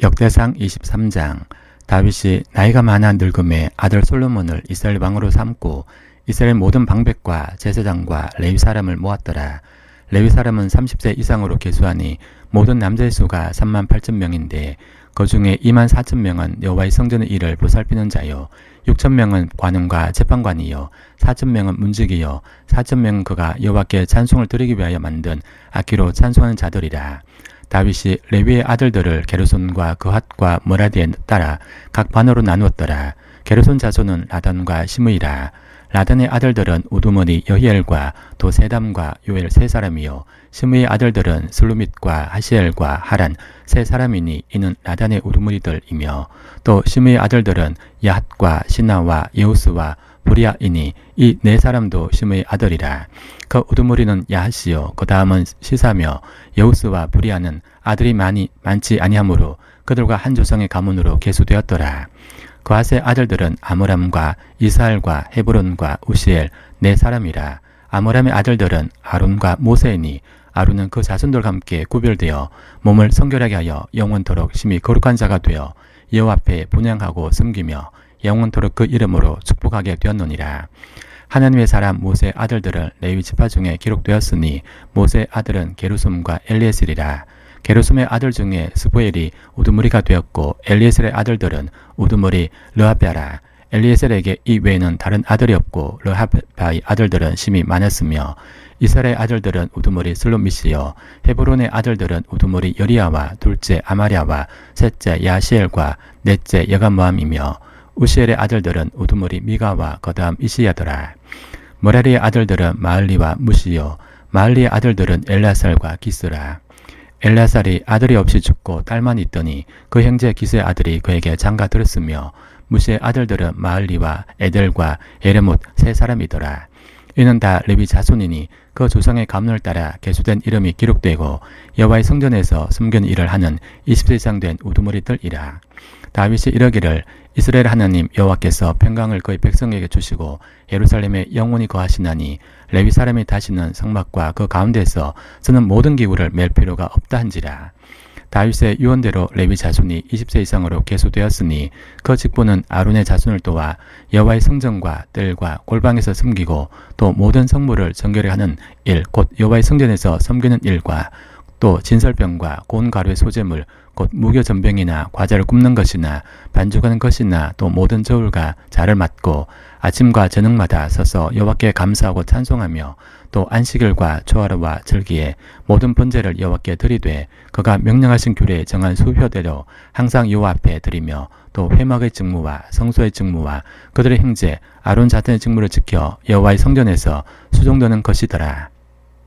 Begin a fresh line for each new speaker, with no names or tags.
역대상 23장 다윗이 나이가 많아 늙음에 아들 솔로몬을 이스라엘 왕으로 삼고 이스라엘 모든 방백과 제사장과 레위 사람을 모았더라. 레위 사람은 30세 이상으로 계수하니 모든 남자의 수가 3만 8천 명인데 그 중에 2만 4천 명은 여호와의 성전의 일을 보살피는 자요 6천 명은 관원과 재판관이요 4천 명은 문지기요 4천 명은 그가 여호와께 찬송을 드리기 위하여 만든 악기로 찬송하는 자들이라. 다윗이 레위의 아들들을 게르손과 그핫과 모라디에 따라 각 반으로 나누었더라. 게르손 자손은 라단과 시므이라. 라단의 아들들은 우두머니 여히엘과 도세담과 요엘 세 사람이요. 시므의 아들들은 슬루밋과 하시엘과 하란 세 사람이니 이는 라단의 우두머니들이며 또 시므의 아들들은 야핫과 시나와 예우스와 부리아이니 이 네 사람도 시므의 아들이라. 그 우두머리는 야하시요 그 다음은 시사며 여우스와 부리아는 아들이 많이 많지 아니하므로 그들과 한 조상의 가문으로 계수되었더라. 그아세 아들들은 아므람과 이스할과 헤브론과 우시엘 네 사람이라. 아므람의 아들들은 아론과 모세이니 아론은 그 자손들과 함께 구별되어 몸을 성결하게 하여 영원토록 심히 거룩한 자가 되어 여호와 앞에 분양하고 섬기며 영원토록 그 이름으로 축복하게 되었느니라. 하나님의 사람 모세 아들들은 레위 지파 중에 기록되었으니 모세 아들은 게루솜과 엘리에셀이라. 게루솜의 아들 중에 스보엘이 우두머리가 되었고 엘리에셀의 아들들은 우두머리 르하베라. 엘리에셀에게 이 외에는 다른 아들이 없고 르하바의 아들들은 심히 많았으며 이스라엘의 아들들은 우두머리 슬로미시요 헤브론의 아들들은 우두머리 여리야와 둘째 아마랴와 셋째 야시엘과 넷째 여감모함이며 우시엘의 아들들은 우두머리 미가와 거다음 이시야더라. 모라리의 아들들은 마을리와 무시요 마을리의 아들들은 엘라살과 기스라. 엘라살이 아들이 없이 죽고 딸만 있더니 그 형제 기스의 아들이 그에게 장가 들었으며 무시의 아들들은 마을리와 에델과 에레못 세 사람이더라. 이는 다 레위 자손이니 그 조상의 가문을 따라 계수된 이름이 기록되고 여호와의 성전에서 숨긴 일을 하는 20세 이상 된 우두머리들이라. 다윗이 이러기를 이스라엘 하나님 여호와께서 평강을 그의 백성에게 주시고 예루살렘에 영원히 거하시나니 레위 사람이 다시는 성막과 그 가운데서 쓰는 모든 기구를 맬 필요가 없다 한지라. 다윗의 유언대로 레위 자손이 20세 이상으로 계수되었으니 그 직분은 아론의 자손을 도와 여호와의 성전과 뜰과 골방에서 숨기고 또 모든 성물을 정결히 하는 일, 곧 여호와의 성전에서 섬기는 일과 또 진설병과 고운 가루의 소재물, 곧 무교 전병이나 과자를 굽는 것이나 반죽하는 것이나 또 모든 저울과 자를 맡고 아침과 저녁마다 서서 여호와께 감사하고 찬송하며 또 안식일과 초하루와 절기에 모든 번제를 여호와께 드리되 그가 명령하신 규례에 정한 수표대로 항상 여호와 앞에 드리며 또 회막의 직무와 성소의 직무와 그들의 형제 아론 자ten의 직무를 지켜 여호와의 성전에서 수종되는 것이더라.